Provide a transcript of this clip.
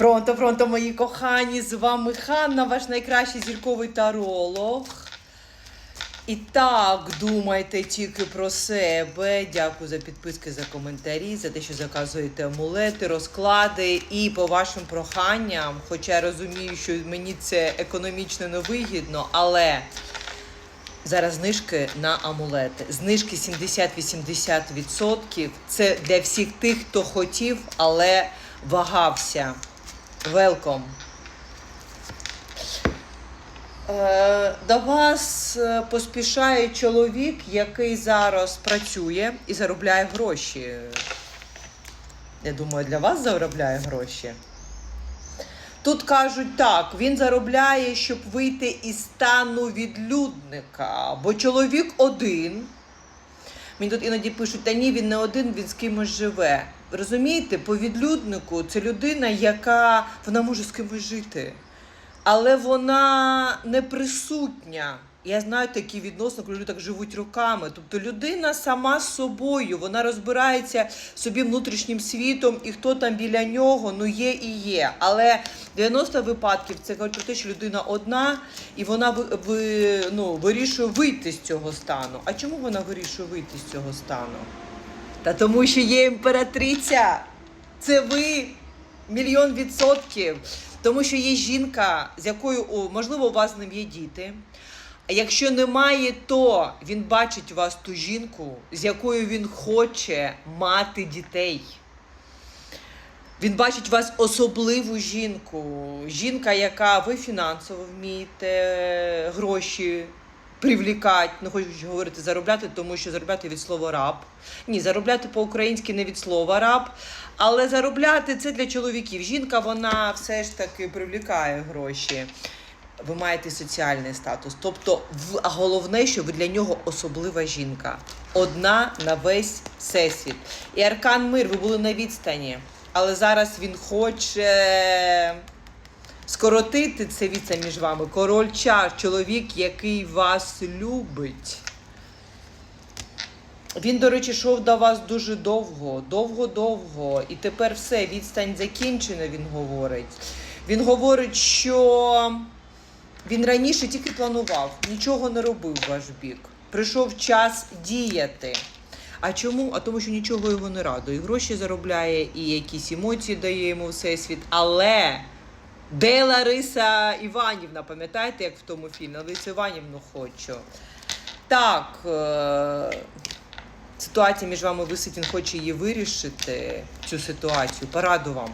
Пронто, пронто, мої кохані, з вами Ханна, ваш найкращий зірковий таролог. І так, думайте тільки про себе. Дякую за підписки, за коментарі, за те, що заказуєте амулети, розклади. І по вашим проханням, хоча я розумію, що мені це економічно невигідно, але зараз знижки на амулети. Знижки 70-80%. Це для всіх тих, хто хотів, але вагався. Велком. До вас е, поспішає чоловік, який зараз працює і заробляє гроші. Я думаю, для вас заробляє гроші. Тут кажуть так, він заробляє, щоб вийти із стану відлюдника, бо чоловік один. Мені тут іноді пишуть, та ні, він не один, він з кимось живе. Розумієте, по відлюднику це людина, яка вона може з кимось жити, але вона не присутня. Я знаю такі відносини, коли люди так живуть роками. Тобто людина сама з собою, вона розбирається собі внутрішнім світом, і хто там біля нього, ну є і є. Але 90 випадків це кажуть про те, що людина одна, і вона ви, ну, вирішує вийти з цього стану. А чому вона вирішує вийти з цього стану? Та тому, що є імператриця. Це ви мільйон відсотків. Тому що є жінка, з якою, можливо, у вас з ним є діти. Якщо немає, то він бачить вас ту жінку, з якою він хоче мати дітей. Він бачить вас особливу жінку. Жінка, яка ви фінансово вмієте гроші привлікати, не хочу говорити заробляти, тому що заробляти від слова раб. Ні, заробляти по-українськи не від слова раб. Але заробляти це для чоловіків. Жінка, вона все ж таки привлікає гроші. Ви маєте соціальний статус. Тобто, а головне, що ви для нього особлива жінка. Одна на весь всесвіт. І Аркан Мир, ви були на відстані. Але зараз він хоче скоротити це відстань між вами. Король чар, чоловік, який вас любить. Він, до речі, йшов до вас дуже довго, довго-довго. І тепер все, відстань закінчена, він говорить. Він говорить, що він раніше тільки планував, нічого не робив ваш бік. Прийшов час діяти. А чому? А тому, що нічого його не радує. І гроші заробляє, і якісь емоції дає йому всесвіт. Але де Лариса Іванівна? Пам'ятаєте, як в тому фільмі? Ларису Іванівну хочу. Так, е- ситуація між вами висить, він хоче її вирішити, цю ситуацію. Пораду вам.